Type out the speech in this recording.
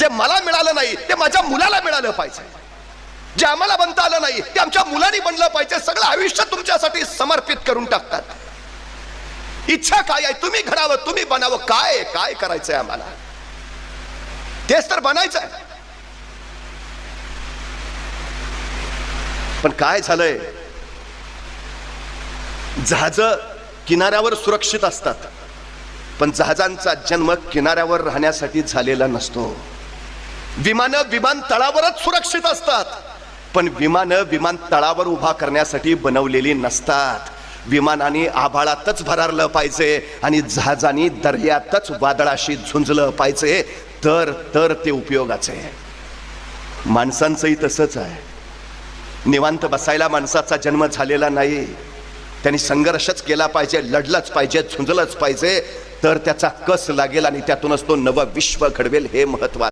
जे मला मिळालं नाही ते माझ्या मुलाला मिळालं पाहिजे. जे आम्हाला बनता आलं नाही ते आमच्या मुलांनी बनलं पाहिजे. सगळं आयुष्य तुमच्यासाठी समर्पित करून टाकतात. इच्छा काय आहे? तुम्ही घडावं तुम्ही बनावं. काय काय करायचंय आम्हाला? तेच तर बनायचं आहे पण काय झालंय? जहाज किनाऱ्यावर सुरक्षित असतात. पण जहाजांचा जन्म किनाऱ्यावर राहण्यासाठी झालेला नसतो. विमानं विमानतळावरच सुरक्षित असतात. पण विमानं विमानतळावर उभा करण्यासाठी बनवलेली नसतात. विमानाने आभाळातच भरारलं पाहिजे आणि जहाजाने दर्यातच वादळाशी झुंजलं पाहिजे. तर तर ते उपयोगाचे. आहे माणसांचंही तसंच आहे. निवांत बसायला माणसाचा जन्म झालेला नाही. त्यांनी संघर्षच केला पाहिजे लढलंच पाहिजे झुंजलंच पाहिजे. तर त्याचा कस लागेल आणि त्यातूनच तो नवं विश्व घडवेल हे महत्वाचं